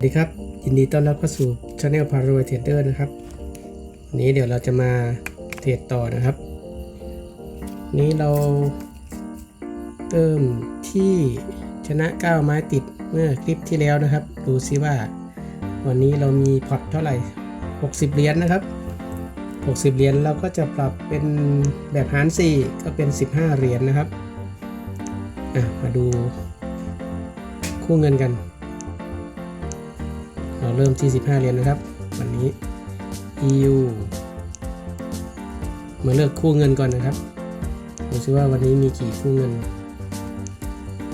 สวัสดีครับ ยินดีต้อนรับเข้าสู่ช anel พารวยเทรดเดอร์นะครับวันนี้เดี๋ยวเราจะมาเทรดต่อนะครับ นี้เราเริ่มที่ชนะ 9 ไม้ติดเมื่อคลิปที่แล้วนะครับ ดูซิว่า วันนี้เรามีพอร์ตเท่าไหร่ 60 เหรียญนะครับ 60 เหรียญเราก็จะปรับเป็นแบบหาร 4 ก็เป็น 15 เหรียญนะครับมาดูคู่เงินกัน เราเริ่มที่ 15 เหรียญนะครับ วันนี้ EU มาเลือกคู่เงินก่อนนะครับดูซิว่าวันนี้มีกี่คู่เงิน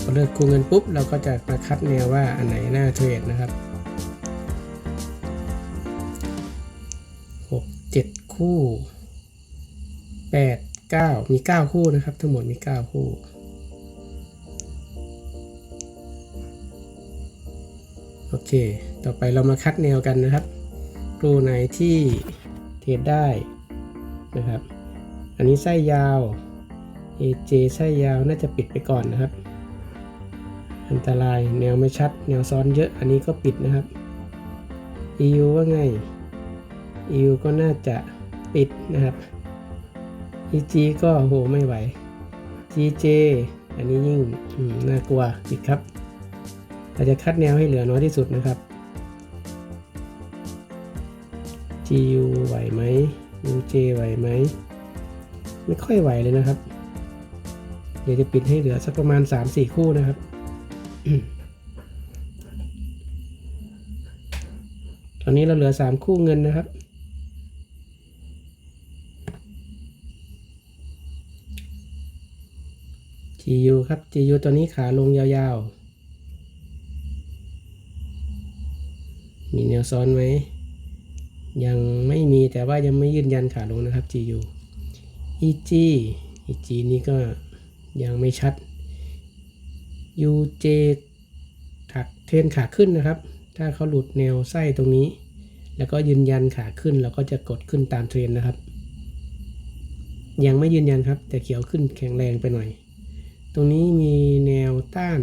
พอเลือกคู่เงินปุ๊บเราก็จะมาคัดแนวว่าอันไหนน่าเทรดนะครับ 6 7 คู่ 8 9 มี 9 คู่นะครับ ทั้งหมดมี 9 คู่ เค ต่อไปเรามาคัดแนวกันนะครับรูไหนที่เทรดได้นะครับ อันนี้ไส้ยาว AJ ไส้ยาวน่าจะปิดไปก่อนนะครับ อันตรายแนวไม่ชัด แนวซ้อนเยอะ อันนี้ก็ปิดนะครับ EU ว่าไง EU ก็น่าจะปิดนะครับ EG ก็โหไม่ไหว GJ อันนี้ยิ่งน่ากลัวปิดครับ เราจะคัดแนวให้เหลือน้อยที่สุดนะครับ GU ไหวไหม UJ ไหวไหม ไม่ค่อยไหวเลยนะครับ เดี๋ยวจะปิดให้เหลือสักประมาณ 3-4 คู่นะครับตอนนี้เราเหลือ 3 คู่เงินนะครับ GU ครับ GU ตัวนี้ขาลงยาวๆ มีแนวซ้อนไหม ยังไม่มีแต่ว่ายังไม่ยืนยันขาลงนะครับ GU EG EG นี้ก็ยังไม่ชัด UJ ถักเทรนขาขึ้นนะครับ ถ้าเขาหลุดแนวไส้ตรงนี้ แล้วก็ยืนยันขาขึ้นเราก็จะกดขึ้นตามเทรนนะครับ ยังไม่ยืนยันครับ แต่เขียวขึ้นแข็งแรงไปหน่อย ตรงนี้มีแนวต้าน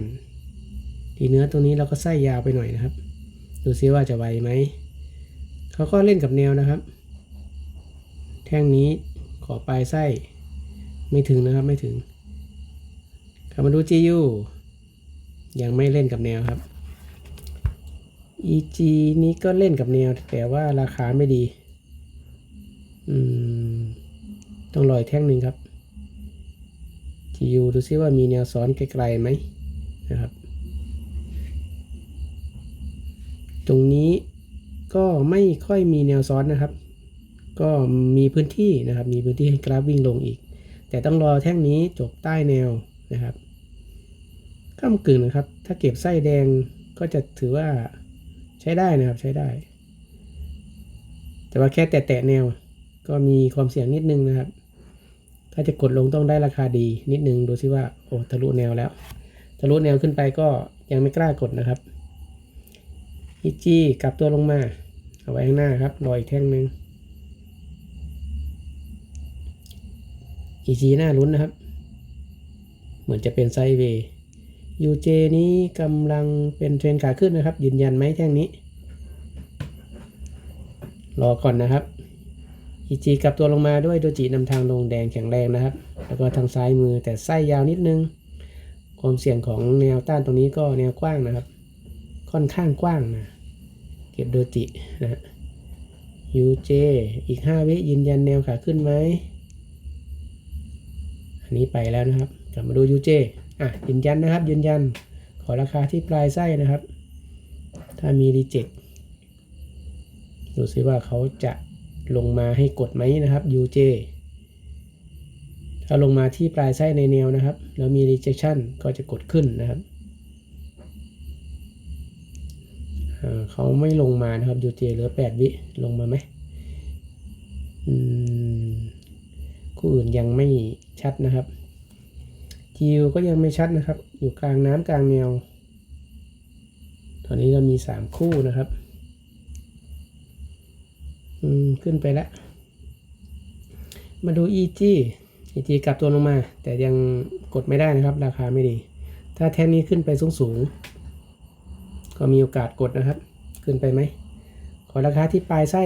ทีเนื้อตรงนี้เราก็ไส้ยาวไปหน่อยนะครับ ดูซิว่าจะไหวไหม เขาก็เล่นกับแนวนะครับ แท่งนี้ขอปลายไส้ ไม่ถึงนะครับไม่ถึงกลับมาดู GU ยังไม่เล่นกับแนวครับ EG นี้ก็เล่นกับแนว แต่ว่าราคาไม่ดี อืม ต้องรออีกแท่งหนึ่งครับ GU ดูซิว่ามีแนวซ้อนไกลๆไหมนะครับ ตรงนี้ก็ไม่ค่อยมีแนวซ้อนนะครับ ก็มีพื้นที่นะครับ มีพื้นที่ให้กราฟวิ่งลงอีก แต่ต้องรอแท่งนี้จบใต้แนวนะครับก้ากึ่งนะครับ ถ้าเก็บไส้แดงก็จะถือว่าใช้ได้นะครับใช้ได้ แต่ว่าแค่แตะแนว ก็มีความเสี่ยงนิดนึงนะครับ ถ้าจะกดลงต้องได้ราคาดีนิดนึงดูซิว่าโอ้ทะลุแนวแล้ว ทะลุแนวขึ้นไปก็ยังไม่กล้ากดนะครับ อีจีกลับตัวลงมา เอาไว้ข้างหน้าครับรออีกแท่งหนึ่งอีจีหน้าลุ้นนะครับ เหมือนจะเป็นไซด์เวย์ยูเจนี้กำลังเป็นเทรนขาขึ้นนะครับ ยืนยันไหมแท่งนี้ รอก่อนนะครับอีจีกลับตัวลงมาด้วยโดจินำทางลงแดงแข็งแรงนะครับ แล้วก็ทางซ้ายมือแต่ไส้ยาวนิดนึง ความเสี่ยงของแนวต้านตรงนี้ก็แนวกว้างนะครับ ค่อนข้างกว้างนะ เก็บโดจินะฮะ UJ อีก 5 วิยืนยันแนวขาขึ้นไหม อันนี้ไปแล้วนะครับ กลับมาดู UJ อะ ยืนยันนะครับ ยืนยัน ขอราคาที่ปลายไส้นะครับ ถ้ามีรีเจ็คดูซิว่าเขาจะลงมาให้กดไหมนะครับ UJ ถ้าลงมาที่ปลายไส้ในแนวนะครับ แล้วมี rejection ก็จะกดขึ้นนะครับ เขาไม่ลงมานะครับ UJ เจเหลือ8วิลงมาไหมอืมคู่อื่นยังไม่ชัดนะครับ GU ก็ยังไม่ชัดนะครับ อยู่กลางน้ำกลางแนว ตอนนี้เรามี3คู่นะครับ อืม ขึ้นไปแล้ว มาดู EG EG กลับตัวลงมา แต่ยังกดไม่ได้นะครับ ราคาไม่ดี ถ้าแท่นนี้ขึ้นไปสูงๆ ก็มีโอกาสกดนะครับ ขึ้นไปไหม ขอราคาที่ปลายไส้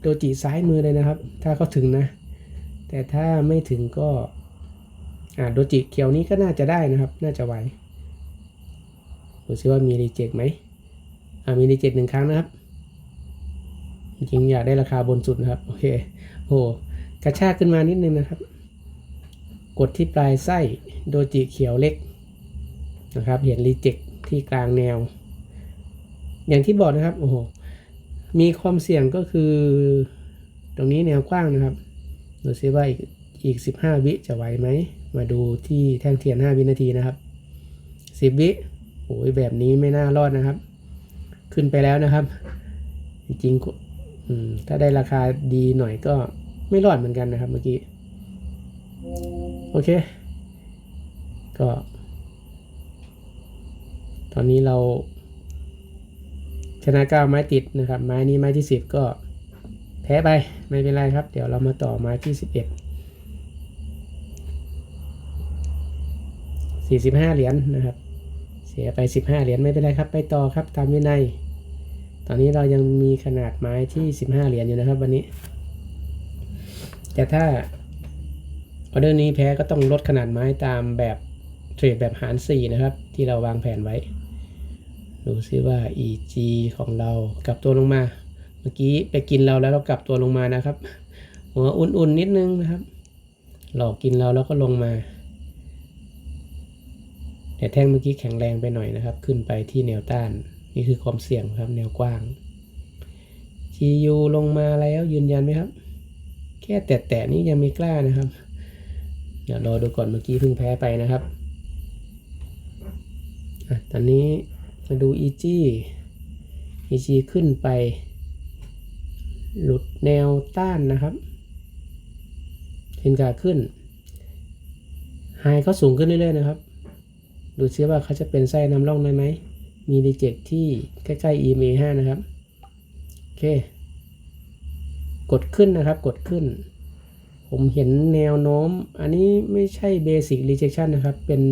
โดจิซ้ายมือเลยนะครับ ถ้าเขาถึงนะ แต่ถ้าไม่ถึงก็อ่าโดจิเขียวนี้ก็น่าจะได้นะครับ น่าจะไหวดูซิว่ามีรีเจ็คไหมอ่ามีรีเจ็คหนึ่งครั้งนะครับ จริงอยากได้ราคาบนสุดนะครับ โอเคโหกระชากขึ้นมานิดนึงนะครับ กดที่ปลายไส้โดจิเขียวเล็กนะครับ เห็นรีเจ็คที่กลางแนว อย่างที่บอกนะครับโอ้โหมีความเสี่ยงก็คือ ตรงนี้แนวกว้างนะครับดูซิว่าอีกอีก 15 วิจะไหวไหม มาดูที่แท่งเทียน 5 วินาทีนะครับ 10 วิโอ้ยแบบนี้ไม่น่ารอดนะครับ ขึ้นไปแล้วนะครับ จริงๆถ้าได้ราคาดีหน่อยก็ไม่รอดเหมือนกันนะครับเมื่อกี้ โอเค ก็ ตอนนี้เรา ชนะเก้าไม้ติดนะครับ ไม้นี้ไม้ที่สิบก็แพ้ไปไม่เป็นไรครับ เดี๋ยวเรามาต่อไม้ที่สิบเอ็ดสี่สิบห้าเหรียญนะครับ เสียไปสิบห้าเหรียญไม่เป็นไรครับ ไปต่อครับตามวินัย ตอนนี้เรายังมีขนาดไม้ที่สิบห้าเหรียญอยู่นะครับ วันนี้ แต่ถ้าออเดอร์นี้แพ้ก็ต้องลดขนาดไม้ตามแบบเทรดแบบหารสี่นะครับ ที่เราวางแผนไว้ ดูซิว่า EG ของเรากลับตัวลงมา เมื่อกี้ไปกินเราแล้วเรากลับตัวลงมานะครับ หัวอุ่นๆนิดนึงนะครับ หลอกกินเราแล้วก็ลงมาแต่แท่งเมื่อกี้แข็งแรงไปหน่อยนะครับ ขึ้นไปที่แนวต้าน นี่คือความเสี่ยงครับแนวกว้าง GU ลงมาแล้วยืนยันไหมครับ แค่แตะๆนี้ยังไม่กล้านะครับ เดี๋ยวรอดูก่อนเมื่อกี้เพิ่งแพ้ไปนะครับอะตอนนี้ มาดู EG EG ขึ้นไป หลุดแนวต้านนะครับเห็นขาขึ้นไฮก็สูงขึ้นเรื่อยๆนะครับ ดูซิว่าเขาจะเป็นไส้นำร่องได้ไหม มีรีเจ็ที่ใกล้ๆ EMA 5นะครับ โอเค กดขึ้นนะครับ กดขึ้น ผมเห็นแนวโน้ม อันนี้ไม่ใช่ Basic Rejection นะครับ เป็น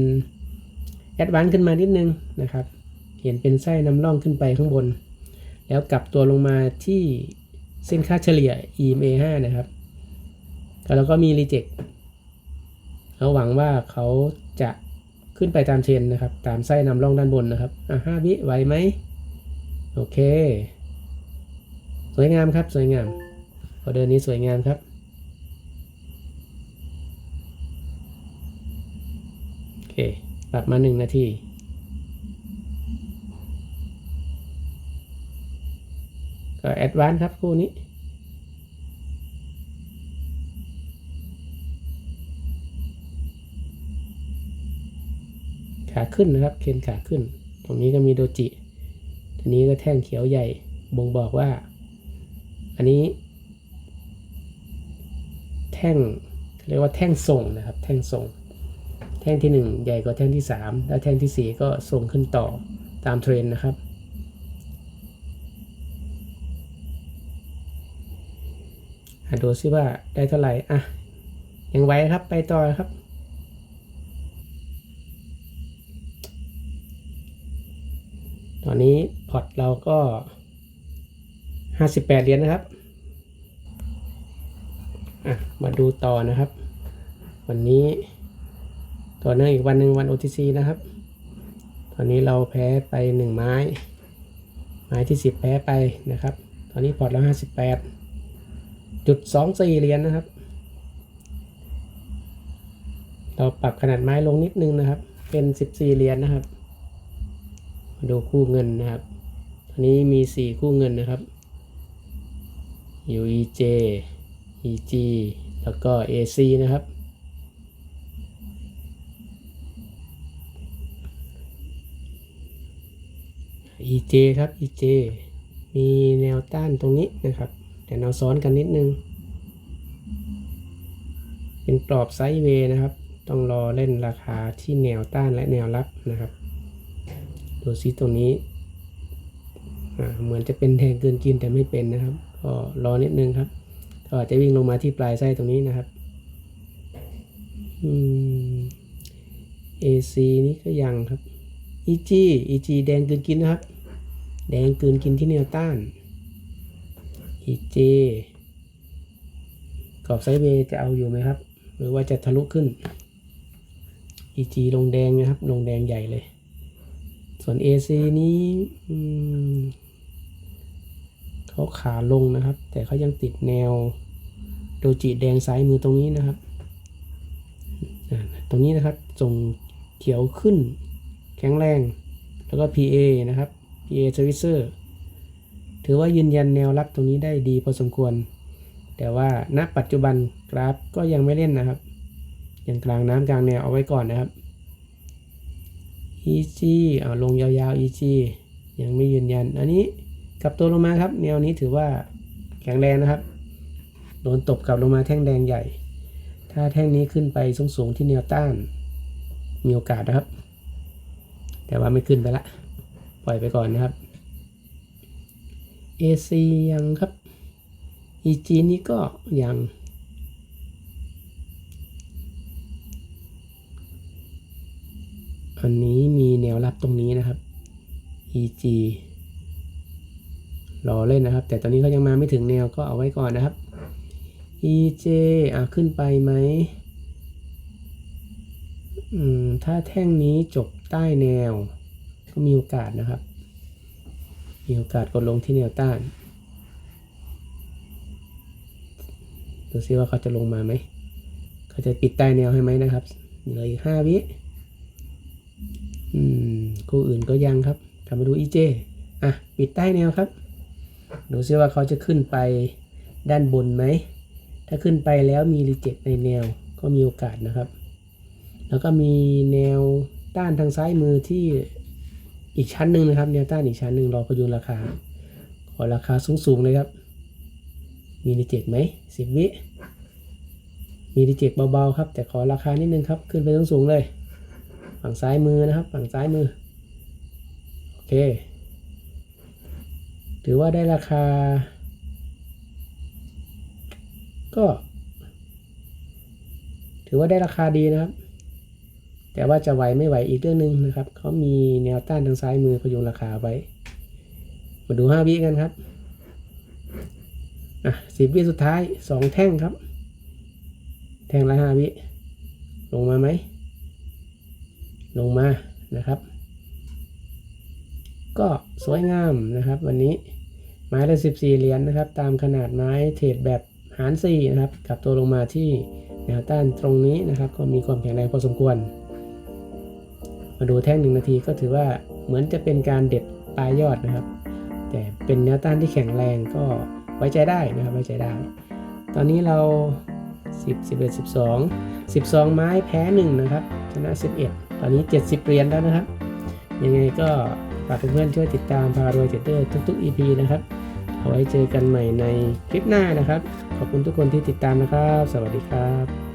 Advance ขึ้นมานิดนึงนะครับ เห็นเป็นไส้นำร่องขึ้นไปข้างบน แล้วกลับตัวลงมาที่เส้นค่าเฉลี่ย EMA 5 นะครับ แล้วก็มีรีเจ็คเราหวังว่าเขาจะขึ้นไปตามเทรนนะครับ ตามไส้นำร่องด้านบนนะครับ อะห้าวิไหวไหม โอเค สวยงามครับ สวยงามออเดอร์นี้สวยงามครับ โอเค ปรับมาหนึ่งนาที ก็แอดวานครับคู่นี้ ขาขึ้นนะครับ เคนขาขึ้น ตรงนี้ก็มีโดจิทีนี้ก็แท่งเขียวใหญ่ บ่งบอกว่า อันนี้ แท่งเรียกว่าแท่งส่งนะครับ แท่งส่ง แท่งที่หนึ่งใหญ่กว่าแท่งที่สามแล้วแท่งที่สี่ก็ส่งขึ้นต่อตามเทรนนะครับ ดูซิว่าได้เท่าไหร่อะยังไหวครับไปต่อครับ ตอนนี้พอร์ตเราก็ 58เหรียญนะครับอะมาดูต่อนะครับ วันนี้ต่อเนื่องอีกวันหนึ่งวัน OTC นะครับ ตอนนี้เราแพ้ไป 1 ไม้ ไม้ที่ 10 แพ้ไปนะครับ ตอนนี้พอร์ตเรา58 จุดสองสี่เหรียญนะครับ เราปรับขนาดไม้ลงนิดนึงนะครับ เป็นสิบสี่เหรียญนะครับ มาดูคู่เงินนะครับอันนี้มีสี่คู่เงินนะครับ UEJ EG แล้วก็ AC นะครับ EJ ครับ EJ มีแนวต้านตรงนี้นะครับ แต่แนวซ้อนกันนิดนึง เป็นกรอบไซด์เวย์นะครับ ต้องรอเล่นราคาที่แนวต้านและแนวรับนะครับดูซิตรงนี้เหมือนจะเป็นแทงเกินกินแต่ไม่เป็นนะครับ ก็รอนิดนึงครับ ก็อาจจะวิ่งลงมาที่ปลายไส้ตรงนี้นะครับอืม AC นี่ก็ยังครับ EG EG แดงเกินกินนะครับ แดงเกลืนกินที่แนวต้าน EJ กรอบไซด์เวย์จะเอาอยู่ไหมครับ หรือว่าจะทะลุขึ้น EG ลงแดงนะครับ ลงแดงใหญ่เลย ส่วน AC นี้เขาขาลงนะครับ แต่เขายังติดแนวโดจิแดงซ้ายมือตรงนี้นะครับ ตรงนี้นะครับส่งเขียวขึ้น แข็งแรง แล้วก็ PA นะครับ PA Servicer ถือว่ายืนยันแนวรับตรงนี้ได้ดีพอสมควร แต่ว่าณปัจจุบันกราฟก็ยังไม่เล่นนะครับ ยังกลางน้ำกลางแนวเอาไว้ก่อนนะครับ EG เอาลงยาวๆ EG ยังไม่ยืนยัน อันนี้กลับตัวลงมาครับ แนวนี้ถือว่าแข็งแรงนะครับ โดนตบกลับลงมาแท่งแดงใหญ่ ถ้าแท่งนี้ขึ้นไปสูงๆที่แนวต้าน มีโอกาสนะครับ แต่ว่าไม่ขึ้นไปละ ปล่อยไปก่อนนะครับ AC ยังครับ EG นี้ก็ยัง อันนี้มีแนวรับตรงนี้นะครับ EG รอเล่นนะครับ แต่ตอนนี้เขายังมาไม่ถึงแนวก็เอาไว้ก่อนนะครับ EJ อะขึ้นไปไหมอืมถ้าแท่งนี้จบใต้แนว ก็มีโอกาสนะครับ มีโอกาสกดลงที่แนวต้าน ดูซิว่าเขาจะลงมาไหม เขาจะปิดใต้แนวให้ไหมนะครับ เหลืออีกห้าวิ อืม คู่อื่นก็ยังครับกลับมาดู EJ อะ ปิดใต้แนวครับ ดูซิว่าเขาจะขึ้นไปด้านบนไหม ถ้าขึ้นไปแล้วมีรีเจ็คในแนวก็มีโอกาสนะครับ แล้วก็มีแนวต้านทางซ้ายมือที่ อีกชั้นหนึ่งนะครับแนวต้านอีกชั้นหนึ่งรอพยุงราคา ขอราคาสูงๆเลยครับ มีรีเจ็คไหมสิบวิ มีรีเจ็คเบาๆครับ แต่ขอราคานิดนึงครับ ขึ้นไปสูงๆเลย ฝั่งซ้ายมือนะครับ ฝั่งซ้ายมือ โอเค ถือว่าได้ราคา ก็ ถือว่าได้ราคาดีนะครับ แต่ว่าจะไหวไม่ไหวอีกเรื่องหนึ่งนะครับ เขามีแนวต้านทางซ้ายมือพยุงราคาไว้ มาดูห้าวิกันครับ อะสิบวิสุดท้ายสองแท่งครับ แท่งละห้าวิ ลงมาไหม ลงมานะครับ ก็สวยงามนะครับ วันนี้ไม้ละ 14 เหรียญนะครับ ตามขนาดไม้เทรดแบบหาร4นะครับกลับตัวลงมาที่แนวต้านตรงนี้นะครับ ก็มีความแข็งแรงพอสมควร มาดูแท่งหนึ่งนาทีก็ถือว่าเหมือนจะเป็นการเด็ดปลายยอดนะครับ แต่เป็นแนวต้านที่แข็งแรงก็ไว้ใจได้นะครับไว้ใจได้ ตอนนี้เรา 10 11 12 12 ไม้แพ้1นะครับชนะ 11 ตอนนี้ 70เหรียญแล้วนะครับ ยังไงก็ฝากเพื่อนๆช่วยติดตามพารวยเทรดเดอร์ทุกๆ EP นะครับเอาไว้เจอกันใหม่ในคลิปหน้านะครับ ขอบคุณทุกคนที่ติดตามนะครับ สวัสดีครับ